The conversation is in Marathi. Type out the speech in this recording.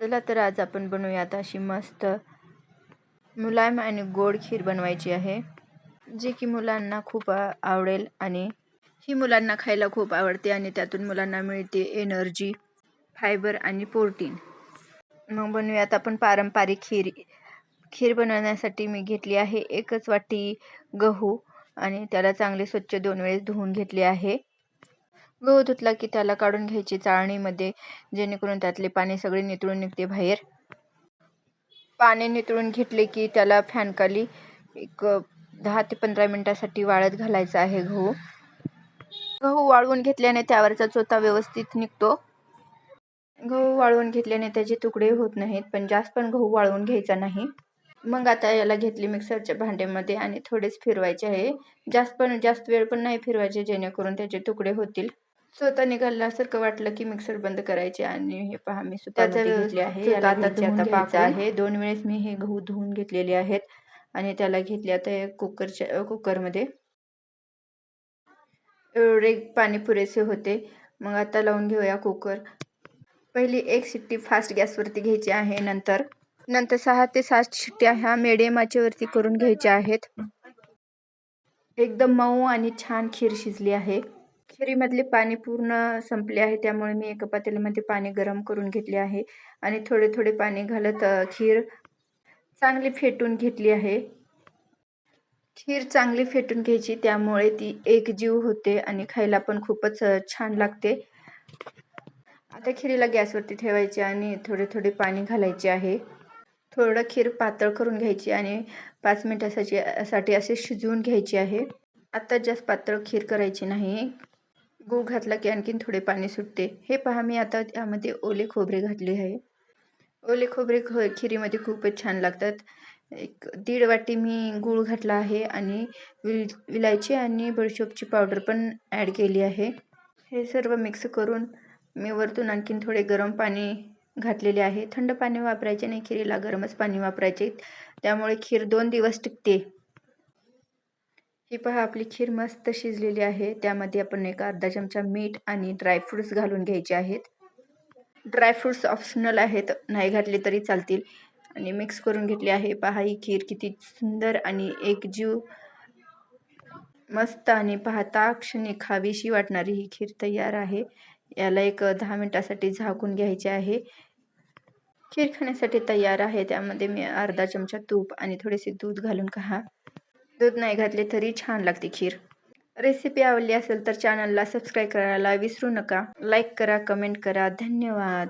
चला तर आज आपण बनवूयात अशी मस्त मुलायम आणि गोड खीर बनवायची आहे जी की मुलांना खूप आवडेल आणि ही मुलांना खायला खूप आवडते आणि त्यातून मुलांना मिळते एनर्जी फायबर आणि प्रोटीन. मग बनवूयात आपण पारंपरिक खीर. खीर बनवण्यासाठी मी घेतली आहे एकच वाटी गहू आणि त्याला चांगले स्वच्छ दोन वेळेस धुवून घेतले आहे. गहू धुतला की त्याला काढून घ्यायची चाळणीमध्ये जेणेकरून त्यातले पाणी सगळे नितळून निघते बाहेर. पाणी नितळून घेतले की त्याला फॅनखाली एक दहा ते पंधरा मिनटासाठी वाळत घालायचा आहे गहू. गहू वाळवून घेतल्याने त्यावरचा चोथा व्यवस्थित निघतो. गहू वाळवून घेतल्याने त्याचे तुकडे होत नाहीत पण जास्त पण गहू वाळवून घ्यायचा नाही. मग आता याला घेतली मिक्सरच्या भांड्यामध्ये आणि थोडेच फिरवायचे आहे. जास्त पण जास्त वेळ पण नाही फिरवायचे जेणेकरून त्याचे तुकडे होतील. स्वतः निघाल्यासारखं वाटलं की मिक्सर बंद करायचे आणि हे पहा मी सुद्धा घेतले आहे. आता आहे. दोन वेळेस मी हे गहू धुवून घेतलेले आहेत आणि त्याला घेतले आता कुकरच्या कुकरमध्ये. एवढे पाणी पुरेसे होते. मग आता लावून घेऊया कुकर. पहिली एक शिट्टी फास्ट गॅसवरती घ्यायची आहे. नंतर नंतर सहा ते सात शिट्ट्या ह्या मिडियम आचेवरती करून घ्यायच्या आहेत. एकदम मऊ आणि छान खीर शिजली आहे. खिरीमधले पाणी पूर्ण संपले आहे त्यामुळे मी एका पातेल्यामध्ये पाणी गरम करून घेतले आहे आणि थोडे थोडे पाणी घालत खीर चांगली फेटून घेतली आहे. खीर चांगली फेटून घ्यायची त्यामुळे ती एकजीव होते आणि खायला पण खूपच छान लागते. आता खिरीला गॅसवरती ठेवायचे आणि थोडे थोडे पाणी घालायचे आहे. थोडं खीर पातळ करून घ्यायची आणि पाच मिनटासाठी साठी असे शिजवून घ्यायची आहे. आता जास्त पातळ खीर करायची नाही. गूळ घातला की आणखीन थोडे पाणी सुटते. हे पहा मी आता त्यामध्ये ओले खोबरे घातले आहे. ओले खोबरे ख खिरीमध्ये खूपच छान लागतात. एक दीड वाटी मी गूळ घातला आहे आणि विल विलायची आणि बडशोपची पावडर पण ॲड केली आहे. हे सर्व मिक्स करून मी वरतून आणखीन थोडे गरम पाणी घातलेले आहे. थंड पाणी वापरायचे नाही खिरीला गरमच पाणी वापरायचे. त्यामुळे खीर दोन दिवस टिकते. ही पहा आपली खीर मस्त शिजलेली आहे. त्यामध्ये आपण एक अर्धा चमचा मीठ आणि ड्रायफ्रूट्स घालून घ्यायचे आहेत. ड्रायफ्रूट्स ऑप्शनल आहेत. नाही घातले तरी चालतील. आणि मिक्स करून घेतली आहे. पहा ही खीर किती सुंदर आणि एकजीव मस्त आणि पाहता क्षणी खावीशी वाटणारी ही खीर तयार आहे. याला एक दहा मिनटासाठी झाकून घ्यायचे आहे. खीर खाण्यासाठी तयार आहे. त्यामध्ये मी अर्धा चमचा तूप आणि थोडेसे दूध घालून खा दूध नाही घातले तरी छान लागते खीर. रेसिपी आवडली असेल तर चॅनलला सबस्क्राईब करायला विसरू नका. लाईक करा कमेंट करा. धन्यवाद.